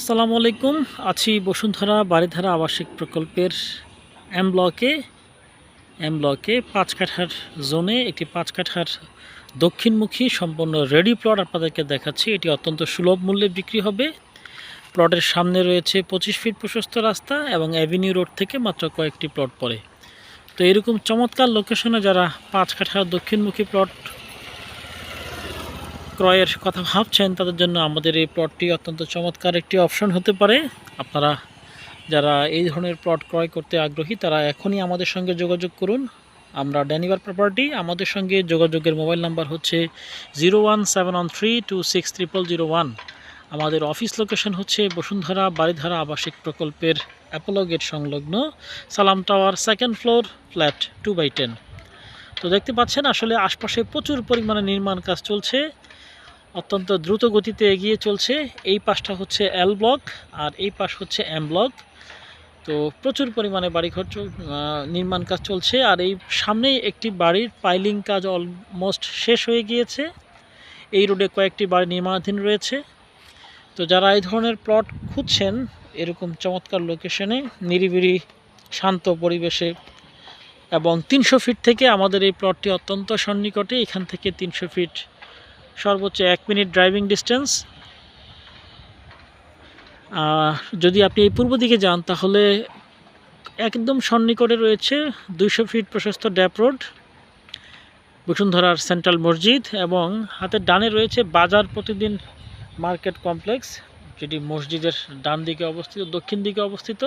আসসালামু আলাইকুম। আছি বসুন্ধরা বাড়িধারা আবাসিক প্রকল্পের এম ব্লকে। এম ব্লকে পাঁচ কাঠার জোনে একটি পাঁচ কাঠার দক্ষিণমুখী সম্পূর্ণ রেডি প্লট আপনাদেরকে দেখাচ্ছি। এটি অত্যন্ত সুলভ মূল্যে বিক্রি হবে। প্লটের সামনে রয়েছে পঁচিশ ফিট প্রশস্ত রাস্তা এবং অ্যাভিনিউ রোড থেকে মাত্র কয়েকটি প্লট পড়ে। তো এরকম চমৎকার লোকেশনে যারা পাঁচ কাঠার দক্ষিণমুখী প্লট ক্রয়ের কথা ভাবছেন, তাদের জন্য আমাদের এই প্লটটি অত্যন্ত চমৎকার একটি অপশন হতে পারে। আপনারা যারা এই ধরনের প্লট ক্রয় করতে আগ্রহী, তারা এখনই আমাদের সঙ্গে যোগাযোগ করুন। আমরা ড্যানিভার প্রপার্টি আমাদের সঙ্গে যোগাযোগের মোবাইল নাম্বার হচ্ছে zero one seven one three two six zero one আমাদের অফিস লোকেশন হচ্ছে বসুন্ধরা বাড়িধারা আবাসিক প্রকল্পের অ্যাপোলো গেট সংলগ্ন Salam tower second floor flat two by ten তো দেখতে পাচ্ছেন, আসলে আশপাশে প্রচুর পরিমাণে নির্মাণ কাজ চলছে। অত্যন্ত দ্রুত গতিতে এগিয়ে চলছে। এই পাশটা হচ্ছে এল ব্লক আর এই পাশ হচ্ছে এম ব্লক তো প্রচুর পরিমাণে বাড়িঘর নির্মাণ কাজ চলছে আর এই সামনেই একটি বাড়ির পাইলিং কাজ অলমোস্ট শেষ হয়ে গিয়েছে। এই রোডে কয়েকটি বাড়ি নির্মাণাধীন রয়েছে। তো যারা এই ধরনের প্লট খুঁজছেন, এরকম চমৎকার লোকেশনে নিরিবিলি, শান্ত পরিবেশে এবং তিনশো ফিট থেকে আমাদের এই প্লটটি অত্যন্ত সন্নিকটে, এখান থেকে তিনশো ফিট সর্বোচ্চ এক মিনিট ড্রাইভিং ডিস্টেন্স। যদি আপনি এই পূর্ব দিকে যান, তাহলে একদম সন্নিকটে রয়েছে দুইশো ফিট প্রশস্ত ড্যাপ রোড, বসুন্ধরার সেন্ট্রাল মসজিদ, এবং হাতের ডানে রয়েছে বাজার প্রতিদিন মার্কেট কমপ্লেক্স, যেটি মসজিদের ডান দিকে অবস্থিত, দক্ষিণ দিকে অবস্থিত।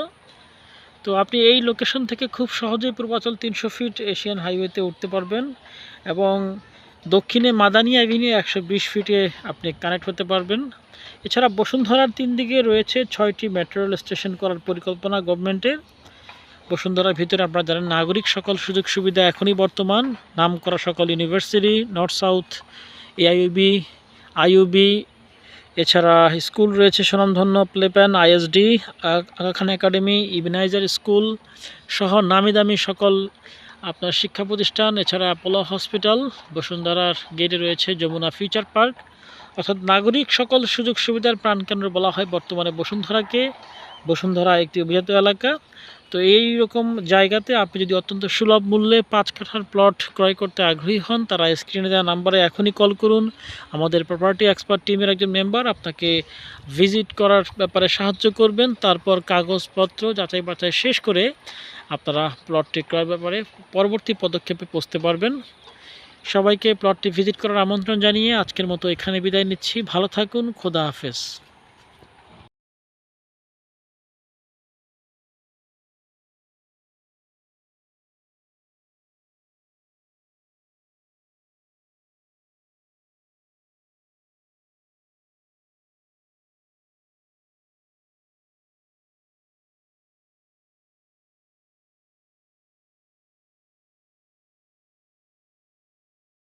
তো আপনি এই লোকেশন থেকে খুব সহজেই পূর্বাচল তিনশো ফিট এশিয়ান হাইওয়েতে উঠতে পারবেন, এবং দক্ষিণে মাদানী অ্যাভিনিউ একশো বিশ ফিটে আপনি কানেক্ট হতে পারবেন। এছাড়া বসুন্ধরার তিন দিকে রয়েছে ছয়টি মেট্রো রেল স্টেশন করার পরিকল্পনা গভর্নমেন্টের বসুন্ধরার ভিতরে আপনারা জানেন, নাগরিক সকল সুযোগ সুবিধা এখনই বর্তমান। নাম করা সকল university North South AIEB AIUB এছাড়া স্কুল রয়েছে স্বনামধন্য Playpen ISD Aga Khan academy Ebenezer school সহ নামি দামি সকল আপনার শিক্ষা প্রতিষ্ঠান, এছাড়া অ্যাপোলো হসপিটাল বসুন্ধরার গেটে রয়েছে যমুনা ফিউচার পার্ক অর্থাৎ নাগরিক সকল সুযোগ সুবিধার প্রাণকেন্দ্র বলা হয় বর্তমানে বসুন্ধরাকে। বসুন্ধরা একটি অভিজাত এলাকা। তো এই রকম জায়গাতে আপনি যদি অত্যন্ত সুলভ মূল্যে পাঁচ কাঠার প্লট ক্রয় করতে আগ্রহী হন, তারা স্ক্রিনে দেওয়া নাম্বারে এখনই কল করুন। আমাদের প্রপার্টি এক্সপার্ট টিমের একজন মেম্বার আপনাকে ভিজিট করার ব্যাপারে সাহায্য করবেন। তারপর কাগজপত্র যাচাই বাছাই শেষ করে আপনারা প্লটটি ক্রয় ব্যাপারে পরবর্তী পদক্ষেপে পৌঁছতে পারবেন। সবাইকে প্লটটি ভিজিট করার আমন্ত্রণ জানিয়ে আজকের মতো এখানে বিদায় নিচ্ছি। ভালো থাকুন, খোদা হাফেজ।